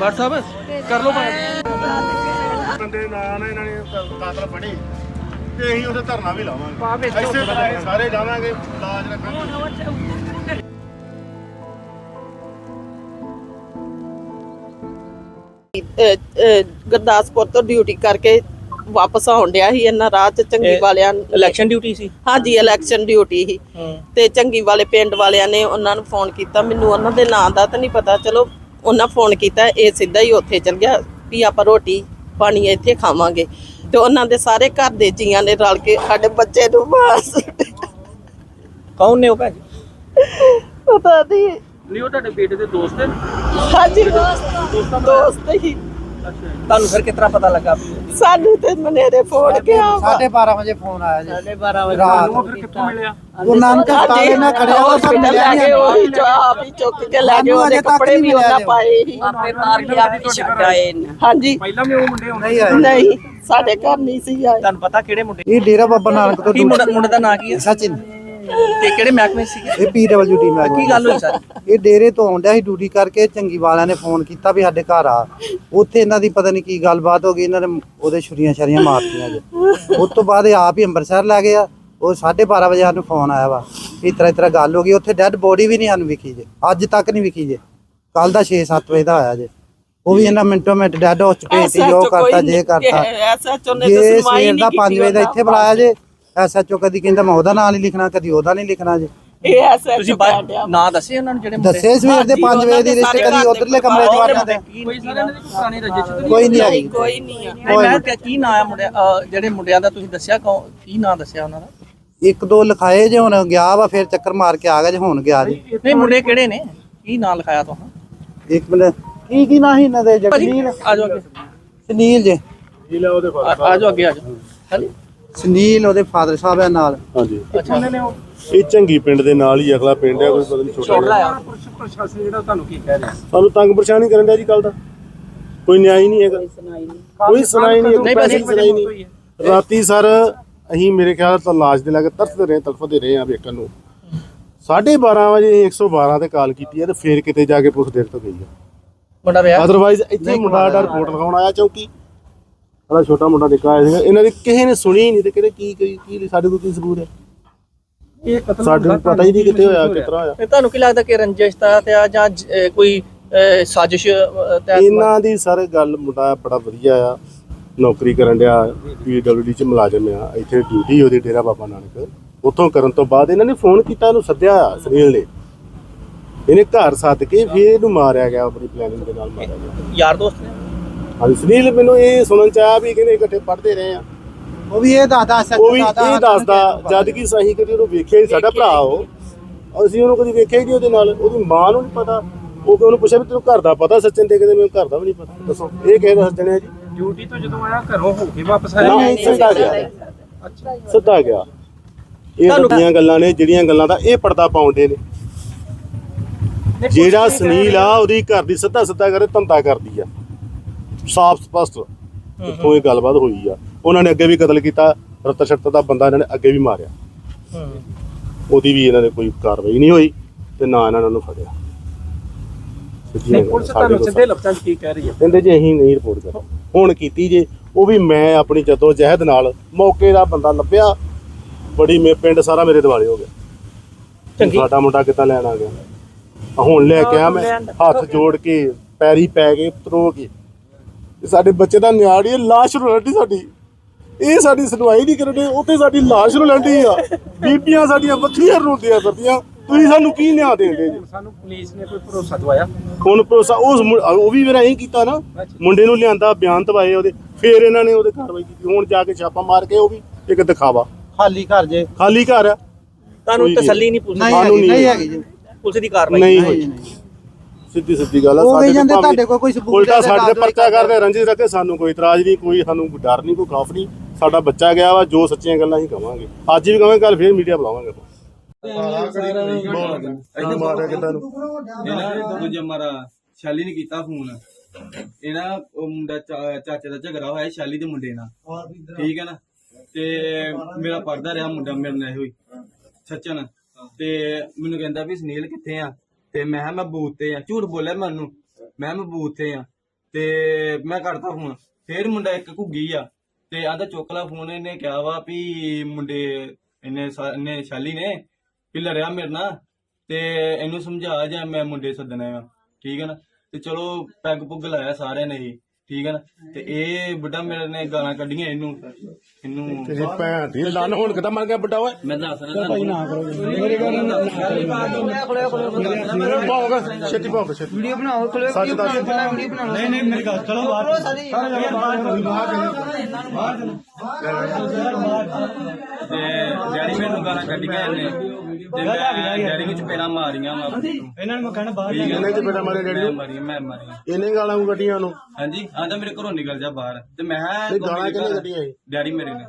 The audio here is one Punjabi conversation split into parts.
WhatsApp ਕਰ ਲਓ ਬੰਦੇ ਨਾਂ ਨਾਲ ਇਹਨਾਂ ਨੇ ਕਾਤਲ ਫੜੇ ਤੇ ਅਸੀਂ ਉੱਥੇ ਧਰਨਾ ਵੀ ਲਾਵਾਂਗੇ। ਅਸੀਂ ਸਾਰੇ ਜਾਵਾਂਗੇ ਲਾਜ ਰੱਖਾਂਗੇ। ਗੁਰਦਾਸਪੁਰ ਤੋਂ ਡਿਊਟੀ ਕਰਕੇ ਵਾਪਸ ਆਉਣ ਡਿਆ ਸੀ ਇਹਨਾਂ ਰਾਹ ਚ ਚੰਗੀ ਵਾਲਿਆਂ ਇਲੈਕਸ਼ਨ ਡਿਊਟੀ ਸੀ? ਹਾਂਜੀ ਇਲੈਕਸ਼ਨ ਡਿਊਟੀ ਸੀ। ਤੇ ਚੰਗੀ ਵਾਲੇ ਪਿੰਡ ਵਾਲਿਆਂ ਨੇ ਉਹਨਾਂ ਨੂੰ ਫੋਨ ਕੀਤਾ। ਮੈਨੂੰ ਉਹਨਾਂ ਦੇ ਨਾਂ ਦਾ ਤਾਂ ਨਹੀਂ ਪਤਾ। ਚਲੋ ਉਹਨਾਂ ਫੋਨ ਕੀਤਾ। ਇਹ ਸਿੱਧਾ ਹੀ ਉੱਥੇ ਚਲ ਗਿਆ ਵੀ ਆਪਾਂ ਰੋਟੀ ਪਾਣੀ ਇੱਥੇ ਖਾਵਾਂਗੇ। ਤੇ ਉਹਨਾਂ ਦੇ ਸਾਰੇ ਘਰ ਦੇ ਜੀਆਂ ਨੇ ਰਲ ਕੇ ਸਾਡੇ ਬੱਚੇ ਨੂੰ ਮਾਰ ਕੌਣ ਨੇ ਉਹ ਭੈਣ ਪਤਾ ਨਹੀਂ ਨਹੀਂ ਉਹ ਤੁਹਾਡੇ ਬੇਟੇ ਦੇ ਦੋਸਤ ਨੇ ਹਾਂਜੀ ਦੋਸਤ ਦੋਸਤ ਹੀ। ਤੁਹਾਨੂੰ ਫਿਰ ਕਿਤਨਾ ਪਤਾ ਲੱਗਾ ਸਾਨੂੰ ਤੇ ਮਨੇਰੇ ਫੋਨ ਗਿਆ ਵਾ। ਸਾਢੇ 12 ਵਜੇ ਫੋਨ ਆਇਆ ਜੀ। ਸਾਢੇ 12 ਵਜੇ ਰਾਤ। ਫਿਰ ਕਿੱਥੋਂ ਮਿਲਿਆ? ਉਹ ਨਾਨਕ ਹਸਪਤਾਲ ਨਾਲ ਖੜਿਆ ਉਹ ਸਭ ਮਿਲਿਆ ਨਹੀਂ ਗਏ ਉਹੀ ਜੋ ਆਪ ਹੀ ਚੁੱਕ ਕੇ ਲੈ ਗਏ ਉਹਦੇ ਕੱਪੜੇ ਵੀ ਉਹਨਾਂ। ਪਾਏ ਸੀ ਆਪੇ ਮਾਰ ਕੇ ਆਪ ਹੀ ਛੱਡ ਆਏ ਹਾਂਜੀ। ਪਹਿਲਾਂ ਵੀ ਉਹ ਮੁੰਡੇ ਆਉਂਦੇ ਨਹੀਂ ਆਏ। ਨਹੀਂ ਸਾਡੇ ਘਰ ਨਹੀਂ ਸੀ ਆਏ। ਤੁਹਾਨੂੰ ਪਤਾ ਕਿਹੜੇ ਮੁੰਡੇ? ਇਹ ਡੇਰਾ ਬਾਬਾ ਨਾਨਕ ਤੋਂ ਕੀ ਮੁੰਡਾ ਮੁੰਡੇ ਦਾ ਨਾਂ ਕੀ ਹੈ? ਸਚਿਨ। ਤੇ ਕਿਹੜੇ ਮਹਿਕਮੇ ਸੀਗੇ? ਇਹ ਪੀਡਬਲਯੂ ਟੀਮ ਹੈ ਕੀ ਗੱਲ ਹੋਈ ਸਰ? ਇਹ ਡੇਰੇ ਤੋਂ ਆਉਂਦਿਆ ਸੀ ਡਿਊਟੀ ਕਰਕੇ ਚੰਗੀ ਵਾਲਿਆਂ ਨੇ ਫੋਨ ਕੀਤਾ ਵੀ ਸਾਡੇ ਘਰ ਆ। ਉੱਥੇ ਇਹਨਾਂ ਦੀ ਪਤਾ ਨਹੀਂ ਕੀ ਗੱਲਬਾਤ ਹੋ ਗਈ ਇਹਨਾਂ ਨੇ ਉਹਦੇ ਛੁਰੀਆਂ ਛਰੀਆਂ ਮਾਰਤੀਆਂ ਜੀ। ਉਸ ਤੋਂ ਬਾਅਦ ਇਹ ਆਪ ਹੀ ਅੰਮ੍ਰਿਤਸਰ ਲੈ ਗਏ ਆ। ਉਹ 12:30 ਵਜੇ ਸਾਨੂੰ ਫੋਨ ਆਇਆ ਵਾ ਇਸ ਤਰ੍ਹਾਂ ਇਸ ਤਰ੍ਹਾਂ ਗੱਲ ਹੋ ਗਈ। ਉੱਥੇ ਡੈੱਡ ਬੋਡੀ ਵੀ ਨਹੀਂ ਸਾਨੂੰ ਵਿਖੀ ਜੇ ਅੱਜ ਤੱਕ ਨਹੀਂ ਵਿਖੀ ਜੇ। ਕੱਲ ਦਾ 6-7 ਵਜੇ ਦਾ ਆਇਆ ਜੇ। ਉਹ ਵੀ ਇਹਨਾਂ ਮਿੰਟੋ ਮਿੰਟ ਡੈੱਡ ਹੋ ਚੁੱਕੇ ਸੀ ਜੋ ਕਰਤਾ ਜੇ ਕਰਤਾ। ਐਸਐਚਓ ਨੇ ਤਾਂ ਜੇ ਸੁਣਵਾਈ ਸਵੇਰ ਦਾ ਨਹੀਂ 5 ਵਜੇ ਦਾ ਇੱਥੇ ਬੁਲਾਇਆ ਜੇ ਐਸਐਚਓ ਕਦੀ ਕਹਿੰਦਾ ਮੈਂ ਉਹਦਾ ਨਾਂ ਨਹੀਂ ਲਿਖਣਾ ਕਦੀ ਉਹਦਾ ਨਹੀਂ ਲਿਖਣਾ ਜੇ। ਇਹ ਐਸਐਚਓ ਤੁਸੀਂ ਬਾ- ਨਾਂ ਦੱਸੇ ਉਹਨਾਂ ਨੂੰ ਜਿਹੜੇ ਮੁੰਡੇ? ਦੱਸੇ ਸਵੇਰ ਦੇ 5 ਵਜੇ ਦੀ ਰਿਸ਼ਤੇ ਕਦੀ ਉਧਰਲੇ ਕਮਰੇ 'ਚ ਵੜ ਜਾਂਦੇ। ਕੋਈ ਸਾਰਿਆਂ ਦੇ ਪੁਰਾਣੀ ਰਜਿਸ਼ ਕੋਈ ਨਹੀਂ ਕੋਈ ਨਹੀਂ ਆ ਨਹੀਂ ਮੈਂ ਕਿਹਾ ਕੀ ਨਾਂ ਆ ਮੁੰਡਿਆ ਅਹ ਜਿਹੜੇ ਮੁੰਡਿਆਂ ਦਾ ਤੁਸੀਂ ਦੱਸਿਆ ਕੌਣ ਕੀ ਨਾਂ ਦੱਸਿਆ ਉਹਨਾਂ ਦਾ? ਇੱਕ ਦੋ ਲਿਖਾਏ ਜੇ ਹੁਣ ਗਿਆ ਵਾ ਫਿਰ ਚੱਕਰ ਮਾਰ ਕੇ ਆ ਗਿਆ ਜੇ ਹੁਣ ਗਿਆ ਜੀ। ਨਹੀਂ ਮੁੰਡੇ ਕਿਹੜੇ ਨੇ? ਕੀ ਨਾਂ ਲਿਖਾਇਆ ਤੁਹਾਨੂੰ? ਇੱਕ ਮਿੰਟ। ਕੀ ਕੀ ਨਾ ਸੀ ਇਹਨਾਂ ਦੇ? ਜਗਨੀਲ ਆ ਜਾਓ ਅੱਗੇ। ਸੁਨੀਲ ਜੇ। ਜੀ ਲੈ ਉਹਦੇ ਆ ਆ ਜਾਓ ਅੱਗੇ ਆ ਜਾਓ। ਹਾਂਜੀ। ਸੁਨੀਲ ਉਹਦੇ ਫਾਦਰ ਸਾਹਿਬ ਆ ਨਾਲ। ਹਾਂਜੀ। ਅੱਛਾ। ਇਹ ਚੰਗੀ ਪਿੰਡ ਦੇ ਨਾਲ ਹੀ ਅਗਲਾ ਪਿੰਡ ਹੈ ਕੋਈ ਪਤਾ ਨਹੀਂ ਛੋਟਾ ਜਿਹਾ। ਪ੍ਰਸ਼ਾਸਨ ਜਿਹੜਾ ਤੁਹਾਨੂੰ ਕੀ ਕਹਿ ਰਿਹਾ? ਸਾਨੂੰ ਤੰਗ ਪਰੇਸ਼ਾਨੀ ਕਰਨ ਦਾ ਜੀ ਕੱਲ ਦਾ। ਕੋਈ ਨਿਆਂ ਹੀ ਨਹੀਂ ਹੈਗਾ। ਕੋਈ ਸੁਣਾਈ ਨਹੀਂ ਨਹੀਂ ਪੈਸੇ ਬਸ ਦੀ ਸੁਣਾਈ ਨਹੀਂ। ਰਾਤੀ ਸਰ ਅਸੀਂ ਮੇਰੇ ਖਿਆਲ ਤਾਂ ਲਾਸ਼ ਦੇ ਲਾਗੇ ਤਰਸਦੇ ਰਹੇ ਤੜਫਦੇ ਰਹੇ ਆ ਵੇਖਣ ਨੂੰ। 12:30 ਵਜੇ 112 ਤੇ ਕਾਲ ਕੀਤੀ ਹੈ ਤੇ ਫੇਰ ਕਿਤੇ ਜਾ ਕੇ ਪੁਲਿਸ ਦੇਰ ਤੋਂ ਗਈ ਹੈ। ਮੁੰਡਾ ਵਿਆਹ? ਅਦਰਵਾਈਜ਼ ਇੱਥੇ ਮੁੰਡਾ ਦਾ ਰਿਪੋਰਟ ਲਿਖਾਉਣ ਆਇਆ ਚੌਕੀ। ਸਾਡਾ ਛੋਟਾ ਮੁੰਡਾ ਨਿੱਕਾ ਆਇਆ ਸੀਗਾ। ਇਹਨਾਂ ਦੀ ਕਿਸੇ ਨੇ ਸੁਣੀ ਨਹੀਂ ਤੇ ਕਿਹੜੇ ਕੀ ਕੀ ਕੀ ਸਾਡੇ ਕੋਲ ਕੀ ਸਬੂਤ ਹੈ? ਇਹ ਕਤਲ ਸਾਡੇ ਨੂੰ ਪਤਾ ਹੀ ਨਹੀਂ ਕਿੱਥੇ ਹੋਇਆ ਕਿਤਰਾ ਹੋਇਆ। ਤੇ ਤੁਹਾਨੂੰ ਕੀ ਲੱਗਦਾ ਕਿ ਰੰਜਿਸ਼ ਦਾ ਤੇ ਆ ਜਾਂ ਜ- ਅਹ ਕੋਈ ਅਹ, ਸਾਜ਼ਿਸ਼ ਅਹ, ਤਹਿਤ ਇਹਨਾਂ ਦੀ ਸਰ ਗੱਲ ਮੁੰਡਾ ਬੜਾ ਵਧੀਆ ਆ ਨੌਕਰੀ ਕਰਨ ਡਿਆ ਪੀਡਬਲਯੂਡੀ ਚ ਮੁਲਾਜ਼ਮ ਆ ਇੱਥੇ ਡਿਊਟੀ ਉਹਦੀ ਡੇਰਾ ਬਾਬਾ ਨਾਨਕ। ਉੱਥੋਂ ਕਰਨ ਤੋਂ ਬਾਅਦ ਇਹਨਾਂ ਨੇ ਫੋਨ ਕੀਤਾ ਇਹਨੂੰ ਸੱਦਿਆ ਸੁਨੀਲ ਨੇ। ਇਹਨੇ ਘਰ ਸੱਦ ਕੇ ਫਿਰ ਇਹਨੂੰ ਮਾਰਿਆ ਗਿਆ ਆਪਣੀ ਪਲੈਨਿੰਗ ਦੇ ਨਾਲ ਮਾਰਿਆ ਗਿਆ। ਯਾਰ ਦੋਸਤ ਨੇ? ਹਾਂਜੀ ਸੁਨੀਲ ਮੈਨੂੰ ਇਹ ਸੁਣਨ ਚ ਆਇਆ ਵੀ ਕਹਿੰਦੇ ਇਕੱਠੇ ਪੜ੍ਹਦੇ ਰਹੇ ਆ। ਉਹ ਵੀ ਇਹ ਦੱਸਦਾ ਸੱਚ ਉਹ ਵੀ ਇਹ ਦੱਸਦਾ ਜਦ ਕਿ ਸਹੀ ਕਦੀ ਉਹਨੂੰ ਵੇਖਿਆ ਹੀ ਸਾਡਾ ਭਰਾ ਉਹ। ਅਸੀਂ ਉਹਨੂੰ ਕਦੀ ਵੇਖਿਆ ਹੀ ਨਹੀਂ ਉਹਦੇ ਨਾਲ ਉਹਦੀ ਮਾਂ ਨੂੰ ਨਹੀਂ ਪਤਾ। ਉਹ ਕਿ ਉਹਨੂੰ ਪੁੱਛਿਆ ਵੀ ਤੈਨੂੰ ਘਰ ਦਾ ਪਤਾ ਸੱਚਨ ਦੇ ਕਹਿੰਦੇ ਮੈਨੂੰ ਘਰ ਦਾ ਵੀ ਨਹੀਂ ਪਤਾ। ਦੱਸੋ ਇਹ ਕਿਹਦੇ ਦੱਸ ਜਣੇ ਜੀ? ਡਿਊਟੀ ਤੋਂ ਜਦੋਂ ਆਇਆ ਘਰੋਂ ਹੋ ਕੇ ਵਾਪਸ ਨਹੀਂ ਸਿੱਧਾ ਗਿਆ। ਸਿੱਧਾ ਗਿਆ। ਇਹ ਵੱਡੀਆਂ ਗੱਲਾਂ ਨੇ ਜਿਹੜੀਆਂ ਗੱਲਾਂ ਦਾ ਇਹ ਪਰਦਾ ਪਾਉਂਦੇ ਨੇ। ਜਿਹੜਾ ਸੁਨੀਲ ਆ ਉਹਦੀ ਘਰ ਦੀ ਸਿੱਧਾ ਸਿੱਧਾ ਕਰੇ ਧੰਦਾ ਕਰਦੀ ਆ। ਸਾਫ਼ ਸਪਸ਼ਟ ਇੱਥੋਂ ਇਹ ਗੱਲਬਾਤ ਹੋਈ ਆ। ਉਹਨਾਂ ਨੇ ਅੱਗੇ ਵੀ ਕਤਲ ਕੀਤਾ ਰਤ ਸ਼ਰਤ ਦਾ ਬੰਦਾ ਇਹਨਾਂ ਨੇ ਅੱਗੇ ਵੀ ਮਾਰਿਆ। ਉਹਦੀ ਵੀ ਇਹਨਾਂ ਨੇ ਕੋਈ ਕਾਰਵਾਈ ਨਹੀਂ ਹੋਈ ਤੇ ਨਾ ਇਹਨਾਂ ਨੇ ਫੜਿਆ। ਸਿੱਧੀਆਂ ਗੱਲਾਂ, ਪੁਲਿਸ ਸਾਡੇ ਤੁਹਾਨੂੰ ਕੋਲ ਸਿੱਧੇ ਲਫ਼ਜ਼ਾਂ 'ਚ ਕੀ ਕਹਿ ਰਹੀ ਹੈ? ਕਹਿੰਦੇ ਜੀ ਅਸੀਂ ਨਹੀਂ ਰਿਪੋਰਟ ਕਰ ਹੁਣ ਕੀਤੀ ਜੇ ਉਹ ਵੀ ਮੈਂ ਆਪਣੀ ਜਦੋ ਜਹਿਦ ਨਾਲ ਮੌਕੇ ਦਾ ਬੰਦਾ ਲੱਭਿਆ ਬੜੀ ਮੇ ਪਿੰਡ ਸਾਰਾ ਮੇਰੇ ਦਿਵਾਲੇ ਹੋ ਗਿਆ। ਚੰਗੀ। ਸਾਡਾ ਮੁੰਡਾ ਕਿੱਦਾਂ ਲੈਣ ਆ ਗਿਆ? ਹੁਣ ਲੈ ਕੇ ਆ ਮੈਂ ਹੱਥ ਜੋੜ ਕੇ ਪੈਰੀ ਪੈ ਕੇ ਤਰੋ ਕੇ। ਇਹ ਸਾਡੇ ਬੱਚੇ ਦਾ ਨਿਆੜੀ ਹੈ ਲਾਸ਼ ਰੋਲਦੀ ਸਾਡੀ। ਇਹ ਸਾਡੀ ਸੁਣਵਾਈ ਨਹੀਂ ਕਰਦੇ ਉੱਥੇ ਸਾਡੀ ਲਾਸ਼ ਰੋਲਦੀ ਆ। ਬੀਬੀਆਂ ਸਾਡੀਆਂ ਵੱਖਰੀਆਂ ਰੋਂਦੀਆਂ ਫਿਰਦੀਆਂ। ਤੁਸੀਂ ਸਾਨੂੰ ਕੀ ਨਿਆਂ ਦੇਂਦੇ ਜੀ? ਸਾਨੂੰ ਪੁਲਿਸ ਨੇ ਕੋਈ ਭਰੋਸਾ ਦਵਾਇਆ? ਹੁਣ ਭਰੋਸਾ ਉਸ ਮੁੰ- ਉਹ ਵੀ ਮੇਰਾ ਇਹੀ ਕੀਤਾ ਨਾ। ਮੁੰਡੇ ਨੂੰ ਲਿਆਂਦਾ ਬਿਆਨ ਦਵਾਏ ਉਹਦੇ। ਫਿਰ ਇਹਨਾਂ ਨੇ ਉਹਦੇ ਕਾਰਵਾਈ ਕੀਤੀ। ਹੁਣ ਜਾ ਕੇ ਛਾਪਾ ਮਾਰ ਕੇ ਉਹ ਵੀ ਇੱਕ ਦਿਖਾਵਾ। ਖਾਲੀ ਘਰ ਜੇ। ਖਾਲੀ ਘਰ ਆ। ਤੁਹਾਨੂੰ ਕੋਈ ਨਹੀਂ। ਤਸੱਲੀ ਨਹੀਂ। ਪੁਲਿਸ ਨਹੀਂ ਸਾਨੂੰ ਹੈਗੀ ਨਹੀਂ ਨਹੀਂ ਹੈਗੀ ਜੀ। ਪੁਲਿਸ ਦੀ ਕਾਰਵਾਈ ਨਹੀਂ ਨਹੀਂ, ਹੋਈ। ਨਹੀਂ। ਸਿੱਧੀ ਸਿੱਧੀ ਗੱਲ ਆ ਤੇ ਜਾਂਦੇ ਤੁਹਾਡੇ ਕੋਲ ਕੋਈ ਸਬੂਤ ਉਲਟਾ ਸਾਡੇ ਤੇ ਪਰਚਾ ਕਰਦੇ ਰੰਜਿਤ ਰੱਖੇ ਸਾਨੂੰ ਕੋਈ ਇਤਰਾਜ਼ ਨਹੀਂ ਕੋਈ ਸਾਨੂੰ ਕੋਈ ਡਰ ਨਹੀਂ ਕੋਈ ਖੌਫ ਨਹੀਂ। ਸਾਡਾ ਬੱਚਾ ਗਿਆ ਵਾ ਜੋ ਸੱਚੀਆਂ ਗੱਲਾਂ ਹੀ ਕਵਾਂਗੇ। ਅੱਜ ਵੀ ਕਵਾਂਗੇ ਕੱਲ ਫੇਰ ਮੀਡੀਆ ਬੁਲਾਵਾਂਗੇ ਆਪਾਂ। ਇਹਨੂੰ ਮਾਰਿਆ ਕਿਦਾਂ ਨੂੰ? ਇਹਨਾਂ ਦੂਜਾ ਮਾਰਾ ਸ਼ੈਲੀ ਨੇ ਕੀਤਾ ਫੋਨ। ਇਹਨਾਂ ਉਹ ਮੁੰਡਾ ਚਾਚੇ ਦਾ ਝਗੜਾ ਹੋਇਆ ਸ਼ੈਲੀ ਦੇ ਮੁੰਡੇ ਨਾਲ। ਠੀਕ ਹੈ ਨਾ? ਤੇ ਮੇਰਾ ਪੜਦਾ ਰਿਹਾ ਮੁੰਡਾ ਮੇਰੇ ਨਾਲ ਹੋਈ ਸੱਚਨ। ਤੇ ਮੈਨੂੰ ਕਹਿੰਦਾ ਵੀ ਸੁਨੀਲ ਕਿੱਥੇ ਆ? ਤੇ ਮੈਂ ਕਿਹਾ, ਮੈਂ ਬੂਥ ਤੇ ਆ। ਝੂਠ ਬੋਲਿਆ ਮੈਨੂੰ। ਮੈਂ ਕਿਹਾ, ਮੈਂ ਬੂਥ ਤੇ ਆ। ਤੇ ਮੈਂ ਕਰਤਾ ਫੋਨ। ਫੇਰ ਮੁੰਡਾ ਇੱਕ ਘੁੱਗੀ ਆ ਤੇ ਆਂਦਾ ਚੁੱਕ ਲਾ ਫੋਨ। ਇਹਨੇ ਕਿਹਾ ਵਾ ਵੀ ਮੁੰਡੇ ਇਹਨੇ ਸਾ- ਇਹਨੇ ਸ਼ੈਲੀ ਨੇ ਵੀ ਲੜਿਆ ਮੇਰੇ ਨਾਲ ਤੇ ਇਹਨੂੰ ਸਮਝਾ ਜਾਂ ਮੈਂ ਮੁੰਡੇ ਸੱਦਣਾ ਆ। ਠੀਕ ਹੈ ਨਾ? ਤੇ ਚਲੋ, ਪੈਗ ਪੁੱਗ ਲਾਇਆ ਸਾਰਿਆਂ ਨੇ ਹੀ। ਠੀਕ ਹੈ ਨਾ? ਤੇ ਇਹ ਬੁੱਢਾ ਮੇਰੇ ਨੇ ਗਾਲਾਂ ਕੱਢੀਆਂ ਇਹਨੂੰ ਇਹਨੂੰ। ਤੇਰੀ ਭੈਣ ਦੀ ਲੰਨ ਹੁਣ ਕਿਦਾਂ ਮਰ ਗਿਆ ਬੁੱਢਾ ਓਏ? ਮੈਂ ਦੱਸ ਰਿਹਾ ਤੁਹਾਨੂੰ। ਭਾਉਗਾ ਛੇਤੀ ਭਾਉਗਾ ਛੇਤੀ। ਵੀਡੀਓ ਬਣਾਓ ਸੱਚ ਦੱਸ। ਨਹੀਂ ਨਹੀਂ ਮੇਰੀ ਗੱਲ ਚਲੋ ਤੇ ਡੈਡੀ ਮੈਨੂੰ ਗਾਲਾਂ ਕੱਢੀਆਂ ਇਹਨੇ। ਤੇ ਮੈਂ ਡੈਡੀ ਵਿੱਚ ਪੇੜਾ ਮਾਰੀਆਂ ਵਾ। ਇਹਨਾਂ ਨੂੰ ਕਹਿਣਾ ਬਾਹਰ ਇਹਨੇ ਤੇ ਬੇਟਾ ਮਾਰੇ ਡੈਡੀ ਨੂੰ? ਮਾਰੀਆਂ ਮੈਂ ਮਾਰੀਆਂ। ਇਹਨੇ ਗਾਲਾਂ ਨੂੰ ਕੱਢੀਆਂ ਉਹਨੂੰ? ਹਾਂਜੀ ਆਂਦਾ ਮੇਰੇ ਘਰੋਂ ਨਿਕਲ ਜਾ ਬਾਹਰ। ਤੇ ਮੈਂ ਕਿਹਾ ਇਹ ਗਾਲਾਂ ਕਿਹਨੇ ਕੱਢੀਆਂ ਇਹ? ਡੈਡੀ ਮੇਰੇ ਨੇ।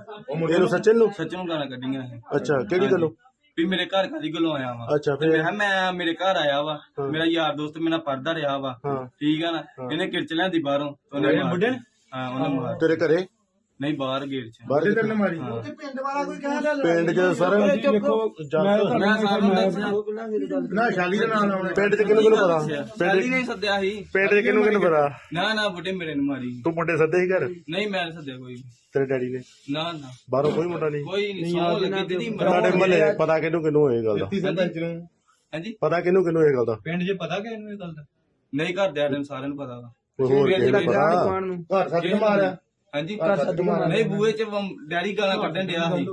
ਇਹਨੂੰ ਸੱਚਨ ਨੂੰ ਸੱਚ ਨੂੰ? ਗਾਲਾਂ ਕੱਢੀਆਂ ਇਹ। ਅੱਛਾ ਕਿਹੜੀ ਗੱਲੋਂ? ਵੀ ਮੇਰੇ ਘਰ ਕਾਦੀ ਗੱਲੋਂ ਆਇਆ ਵਾ? ਅੱਛਾ ਫਿਰ ਮੈਂ ਕਿਹਾ ਮੈਂ ਮੇਰੇ ਘਰ ਆਇਆ ਵਾ। ਮੇਰਾ ਯਾਰ ਦੋਸਤ ਮੇਰੇ ਨਾਲ ਪੜਦਾ ਰਿਹਾ ਵਾ। ਹਾਂ। ਠੀਕ ਆ ਨਾ? ਇਹਨੇ ਕਿਰਚ ਲਿਆਂਦੀ ਬਾਹਰੋਂ। ਤੇ ਉਹਨੇ ਬੁੱਢੇ ਹਾਂ ਉਹਨੇ ਮਾਰ ਤੇਰੇ ਘਰੇ? ਨਹੀਂ ਬਾਹਰ ਗੇਟ 'ਚ ਬਾਹਰ ਕਿੱਥੇ ਮਾਰੀ ਹਾਂ। ਪਿੰਡ ਚ ਸਰ ਦੇਖੋ ਮੈਂ ਸਾਨੂੰ ਦੱਸਿਆ ਨਾ ਸ਼ਾਲੀ ਦਾ ਨਾਮ ਆਉਣਾ। ਪਿੰਡ ਚ ਕਿਹਨੂੰ ਕਿਹਨੂੰ ਪਤਾ? ਪਹਿਲੀ ਪਿੰਡ ਨਹੀਂ ਸੱਦਿਆ ਸੀ। ਪਿੰਡ ਚ ਕਿਹਨੂੰ ਕਿਹਨੂੰ ਪਤਾ? ਨਾ ਨਾ ਬੁੱਢੇ ਮੇਰੇ ਨੂੰ ਮਾਰੀ। ਤੂੰ ਮੁੰਡੇ ਸੱਦੇ ਸੀ ਘਰ? ਨਹੀਂ ਮੈਂ ਨੀ ਸੱਦਿਆ ਕੋਈ ਤੇਰੇ ਡੈਡੀ ਨੇ? ਨਾ ਨਾ। ਬਾਹਰੋਂ ਕੋਈ ਮੁੰਡਾ ਨਹੀਂ? ਕੋਈ ਨਹੀਂ ਸੌ ਲੱਗੀ ਦੀਦੀ ਤੁਹਾਡੇ ਮਹੱਲੇ ਪਤਾ ਕਿਹਨੂੰ ਕਿਹਨੂੰ ਇਹ ਗੱਲ ਦਾ? ਹਾਂਜੀ। ਪਤਾ ਕਿਹਨੂੰ ਕਿਹਨੂੰ ਇਹ ਗੱਲ ਦਾ? ਪਿੰਡ 'ਚ ਪਤਾ ਕਿ ਇਹਨੂੰ ਇਹ ਗੱਲ ਦਾ? ਨਹੀਂ ਘਰ ਦੇ ਆਦਮ ਸਾਰਿਆਂ ਨੂੰ ਪਤਾ ਵਾ। ਕੋਈ ਹੋਰ ਕਿਸੇ ਨੂੰ ਪਤਾ? ਘਰ ਸੱਦ ਮਾਰਿਆ। ਹਾਂਜੀ। ਘਰ ਸੱਦ ਨਹੀਂ ਬੂਏ 'ਚ ਡੈਡੀ ਗਾਲਾਂ ਕੱਢਣ ਡਿਆ ਸੀ।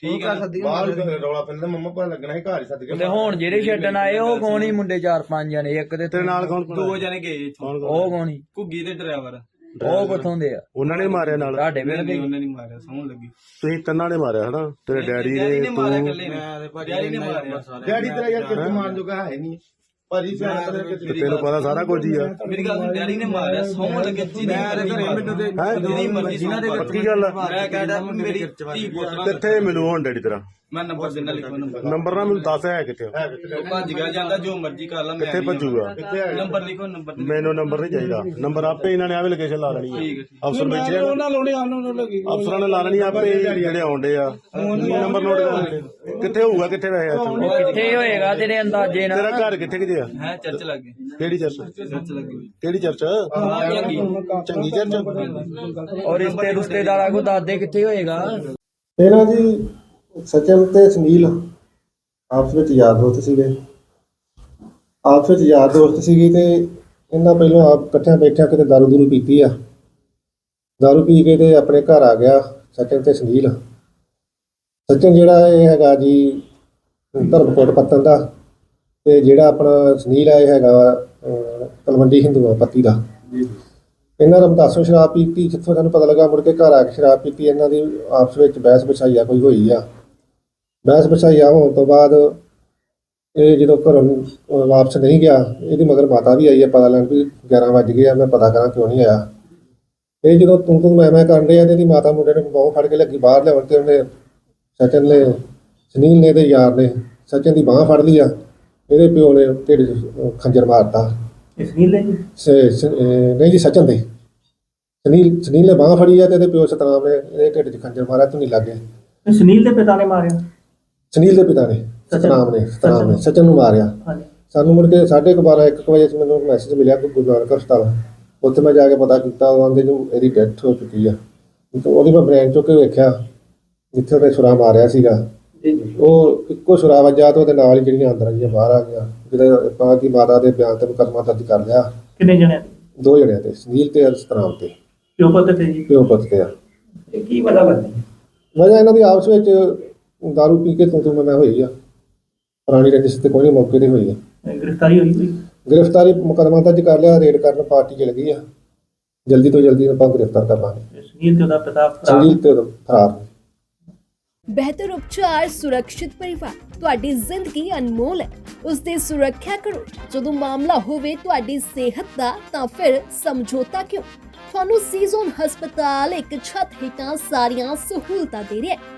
ਠੀਕ ਆ ਬਾਹਰ ਰੌਲਾ ਪੈਂਦਾ ਮੰਮਾ ਪਾ ਲੱਗਣਾ ਸੀ ਘਰ ਹੀ ਸੱਦ ਕੇ ਤੇ ਹੁਣ ਜਿਹੜੇ ਛੱਡਣ ਆਏ ਉਹ ਕੌਣ ਹੀ ਮੁੰਡੇ ਚਾਰ ਪੰਜ ਜਣੇ ਇੱਕ ਦੇ ਤੇਰੇ ਨਾਲ ਕੌਣ ਦੋ ਜਣੇ ਗਏ ਇੱਥੋਂ। ਉਹ ਕੌਣ ਹੀ? ਘੁੱਗੀ ਦੇ ਡਰਾਈਵਰ। ਉਹ ਕਿੱਥੋਂ ਦੇ ਆ? ਉਹਨਾਂ ਨੇ ਮਾਰਿਆ ਨਾਲ। ਤੁਹਾਡੇ ਵੇਲੇ ਨਹੀਂ ਉਹਨੇ ਨਹੀਂ ਮਾਰਿਆ ਸੌਣ ਲੱਗੀ। ਤੁਸੀਂ ਤਿੰਨਾਂ ਨੇ ਮਾਰਿਆ ਹਨਾ? ਤੇਰੇ ਡੈਡੀ ਨੇ ਮਾਰਿਆ ਤੂੰ। ਇਕੱਲੇ ਨੇ। ਡੈਡੀ ਨੇ ਮਾਰਿਆ। ਡੈਡੀ ਤੇਰਾ ਯਾਰ ਕਿਰਤ ਮਾਰਨ ਜੋਗਾ ਹੈ ਨਹੀਂ। ਭਾਜੀ ਸਿਆਣਾ ਪਤਾ ਕਿ ਤੈਨੂੰ ਪਤਾ ਸਾਰਾ ਕੁਝ ਹੀ ਆ। ਮੇਰੀ ਗੱਲ ਸੁਣ, ਡੈਡੀ ਨੇ ਮਾਰਿਆ ਸੌਣ ਲੱਗੇ ਜਿਹਦੀ ਘਰੇ ਮੈਨੂੰ ਤੇ ਹੈਂ? ਜਿਹਦੀ ਮਰਜ਼ੀ ਜਿਨ੍ਹਾਂ ਦੇ ਪੱਕੀ ਗੱਲ ਆ। ਮੈਂ ਕਹਿੰਦਾ ਮੇਰੀ ਧੀ ਪੁੱਤਰਾਂ ਦਾ- ਕਿੱਥੇ ਮਿਲੂ ਹੁਣ ਡੈਡੀ ਤੇਰਾ? ਮੈਂ ਨੰਬਰ ਦੇਣਾ ਲਿਖੋ ਨੰਬਰ। ਨੰਬਰ ਨਾ ਮੈਨੂੰ ਦੱਸ ਹੈ ਕਿੱਥੇ ਆ? ਉਹ ਭੱਜ ਗਿਆ ਜਾਂਦਾ ਜੋ ਮਰਜ਼ੀ ਕਰ ਲਾ ਮੈਂ ਕਿੱਥੇ ਨਹੀਂ ਭੱਜੂਗਾ? ਨੰਬਰ ਲਿਖੋ ਨੰਬਰ ਲਿਖੋ। ਮੈਨੂੰ ਨੰਬਰ ਨਹੀਂ ਚਾਹੀਦਾ। ਨੰਬਰ ਆਪੇ ਇਹਨਾਂ ਨੇ ਆਵੇ ਲੋਕੇਸ਼ਨ ਲਾ ਲੈਣੀ ਠੀਕ ਹੈ ਅਫਸਰ ਬੈਠੇ ਆ। ਨਾ। ਅਫਸਰਾਂ ਨੇ ਲਾ ਲੈਣੀ ਆਪੇ ਜਿਹੜੇ ਆਉਂਦੇ ਆ। ਨੰਬਰ ਨੋਟ ਕਰ ਲੈਣੇ ਕਿੱਥੇ ਹੋਊਗਾ ਕਿੱਥੇ ਵੈਸੇ ਇੱਥੇ? ਕਿੱਥੇ ਹੋਏਗਾ ਤੇਰੇ ਅੰਦਾਜ਼ੇ ਨਾਲ? ਤੇਰਾ ਘਰ ਕਿੱਥੇ ਕਿਤੇ ਆ ਹੈ ਚਰਚ ਲੱਗ। ਕਿਹੜੀ ਚਰਚ? ਚਰਚ ਲੱਗ ਕਿਹੜੀ ਚਰਚ? ਚੰਗੀ। ਚਰਚ? ਔਰ ਰਿਸ਼ਤੇ ਰੁਸ਼ਤੇਦਾਰਾਂ ਕੋ ਦੱਸਦੇ ਕਿੱਥੇ ਹੋਏਗਾ? ਇਹਨਾਂ ਜੀ ਸਚਨ ਤੇ ਸੁਨੀਲ ਆਪਸ ਵਿੱਚ ਯਾਰ ਦੋਸਤ ਸੀਗੇ। ਆਪਸ ਵਿੱਚ ਯਾਰ ਦੋਸਤ ਸੀਗੇ ਤੇ ਇਹਨਾਂ ਪਹਿਲਾਂ ਆਪ ਇਕੱਠਿਆਂ ਬੈਠਿਆਂ ਕਿਤੇ ਦਾਰੂ ਦੂਰੂ ਪੀਤੀ ਆ। ਦਾਰੂ ਪੀ ਕੇ ਤੇ ਆਪਣੇ ਘਰ ਆ ਗਿਆ ਸਚਨ ਤੇ ਸੁਨੀਲ। ਸਚਨ ਜਿਹੜਾ ਇਹ ਹੈਗਾ ਜੀ ਧਰਮਕੋਟ ਪੱਤਨ ਦਾ ਤੇ ਜਿਹੜਾ ਆਪਣਾ ਸੁਨੀਲ ਆ ਇਹ ਹੈਗਾ ਤਲਵੰਡੀ ਹਿੰਦੂਆ ਪੱਤੀ ਦਾ। ਇਹਨਾਂ ਰਮਦਾਸੋਂ ਸ਼ਰਾਬ ਪੀਤੀ ਜਿੱਥੋਂ ਸਾਨੂੰ ਪਤਾ ਲੱਗਾ ਮੁੜ ਕੇ ਘਰ ਆ ਕੇ ਸ਼ਰਾਬ ਪੀਤੀ ਇਹਨਾਂ ਦੀ ਆਪਸ ਵਿੱਚ ਬਹਿਸ ਬਛਾਈਆ ਕੋਈ ਹੋਈ ਆ। ਬਹਿਸ ਬਛਾਈਆ ਹੋਣ ਤੋਂ ਬਾਅਦ ਇਹ ਜਦੋਂ ਘਰੋਂ ਅਹ ਵਾਪਸ ਨਹੀਂ ਗਿਆ ਇਹਦੀ ਮਗਰ ਮਾਤਾ ਵੀ ਆਈ ਹੈ ਪਤਾ ਲੈਣ ਵੀ 11 ਵੱਜ ਗਏ ਆ ਮੈਂ ਪਤਾ ਕਰਾਂ ਕਿਉਂ ਨਹੀਂ ਆਇਆ। ਇਹ ਜਦੋਂ ਤੂੰ ਤੂੰ ਮੈਂ ਮੈਂ ਕਰਨ ਡਿਆ ਤੇ ਇਹਦੀ ਮਾਤਾ ਮੁੰਡੇ ਨੇ ਬਾਹੋਂ ਫੜ ਕੇ ਲੱਗੀ ਬਾਹਰ ਲਿਆਉਣ ਤੇ ਉਹਨੇ ਸਚਨ ਨੇ ਸੁਨੀਲ ਨੇ ਤੇ ਯਾਰ ਨੇ ਸਚਨ ਦੀ ਬਾਹ ਫੜ ਲਈ ਆ ਇਹਦੇ ਪਿਓ ਨੇ ਢਿੱਡ 'ਚ ਖੰਜਰ ਮਾਰਤਾ। ਸ- ਸ- ਅਹ ਨਹੀਂ ਜੀ ਸਚਨ ਦੇ। ਸੁਨੀਲ ਸੁਨੀਲ ਨੇ ਬਾਹ ਫੜੀ ਆ ਤੇ ਇਹਦੇ ਪਿਓ ਸਤਨਾਮ ਨੇ ਇਹਦੇ ਢਿੱਡ 'ਚ ਖੰਜਰ ਮਾਰਿਆ ਤੂੰ ਨਹੀਂ ਲੱਗੇ ਸੁਨੀਲ ਦੇ ਪਿਤਾ ਨੇ ਮਾਰਿਆ? ਸੁਨੀਲ ਦੇ ਪਿਤਾ ਨੇ ਸਤਨਾਮ ਨੇ ਸਤਨਾਮ ਨੇ ਸਚਨ ਨੂੰ ਮਾਰਿਆ। ਹਾਂਜੀ। ਸਾਨੂੰ ਮੁੜ ਕੇ 12:30 1 ਵਜੇ 'ਚ ਮੈਨੂੰ ਮੈਸੇਜ ਮਿਲਿਆ ਕਿ ਗੁਰੂ ਨਾਨਕ ਹਸਪਤਾਲ ਉੱਥੇ ਮੈਂ ਜਾ ਕੇ ਪਤਾ ਕੀਤਾ ਉਹ ਆਂਦੇ ਨੂੰ ਇਹਦੀ ਡੈਥ ਹੋ ਚੁੱਕੀ ਆ। ਤੇ ਉਹਦੀ ਮੈਂ ਬ੍ਰੇਨ ਚੁੱਕ ਕੇ ਵੇਖਿਆ ਜਿੱਥੇ ਉਹਨੇ ਛੁਰਾ ਮਾਰਿਆ ਸੀਗਾ। ਉਹ ਇੱਕੋ ਛੁਰਾ ਵੱਜਾ ਤੇ ਉਹਦੇ ਨਾਲ ਜਿਹੜੀਆਂ ਅੰਦਰ ਆਈਆਂ ਬਾਹਰ ਆ ਗਿਆ ਜਿਹਦੇ ਆਪਾਂ ਦੀ ਮਾਤਾ ਦੇ ਬਿਆਨ ਤੇ ਮੁਕੱਦਮਾ ਦਰਜ ਕਰ ਲਿਆ। ਕਿੰਨੇ ਜਣੇ ਦੋ ਜਣਿਆਂ ਤੇ ਸੁਨੀਲ ਤੇ ਸਤਨਾਮ ਤੇ। ਪਿਓ ਪੁੱਤ ਤੇ ਜੀ? ਪਿਓ ਪੁੱਤ ਤੇ ਆ। ਇਹ ਕੀ ਪਤਾ ਲੱਗਦਾ ਵਜ੍ਹਾ ਇਹਨਾਂ ਦੀ ਆਪਸ ਵਿੱਚ ਦਾਰੂ ਪੀ ਕੇ ਤੂੰ ਤੂੰ ਮੈਂ ਮੈਂ ਹੋਈ ਆ ਪੁਰਾਣੀ ਰੰਜਿਸ਼ ਤੇ ਕੋਈ ਨਹੀਂ ਮੌਕੇ ਤੇ ਹੋਈ ਆ ਗ੍ਰਿਫਤਾਰੀ ਹੋਈ ਕੋਈ ਗ੍ਰਿਫਤਾਰੀ ਮੁਕੱਦਮਾ ਦਰਜ ਕਰ ਲਿਆ ਰੇਡ ਕਰਨ ਪਾਰਟੀ ਚਲ ਗਈ ਆ ਜਲਦੀ ਤੋਂ ਜਲਦੀ ਆਪਾਂ ਗ੍ਰਿਫਤਾਰ ਕਰ ਲਾਂਗੇ ਸੁਨੀਲ ਤੇ ਉਹਦਾ ਪਿਤਾ ਫਰਾਰ ਸੰਜੀਲ ਤੇ ਫਰਾਰ ਬਿਹਤਰ ਉਪਚਾਰ ਸੁਰੱਖਿਅਤ ਪਰਿਵਾਰ ਤੁਹਾਡੀ ਜ਼ਿੰਦਗੀ ਅਨਮੋਲ ਹੈ ਉਸ ਦੀ ਸੁਰੱਖਿਆ ਕਰੋ ਜਦੋਂ ਮਾਮਲਾ ਹੋਵੇ ਤੁਹਾਡੀ ਸਿਹਤ ਦਾ ਤਾਂ ਫਿਰ ਸਮਝੌਤਾ ਕਿਉਂ ਤੁਹਾਨੂੰ ਸੀਜ਼ਨ ਹਸਪਤਾਲ ਇੱਕ ਛੱਤ ਹੇਠਾਂ ਸਾਰੀਆਂ ਸਹੂਲਤਾਂ ਦੇ ਰਿਹਾ ਹੈ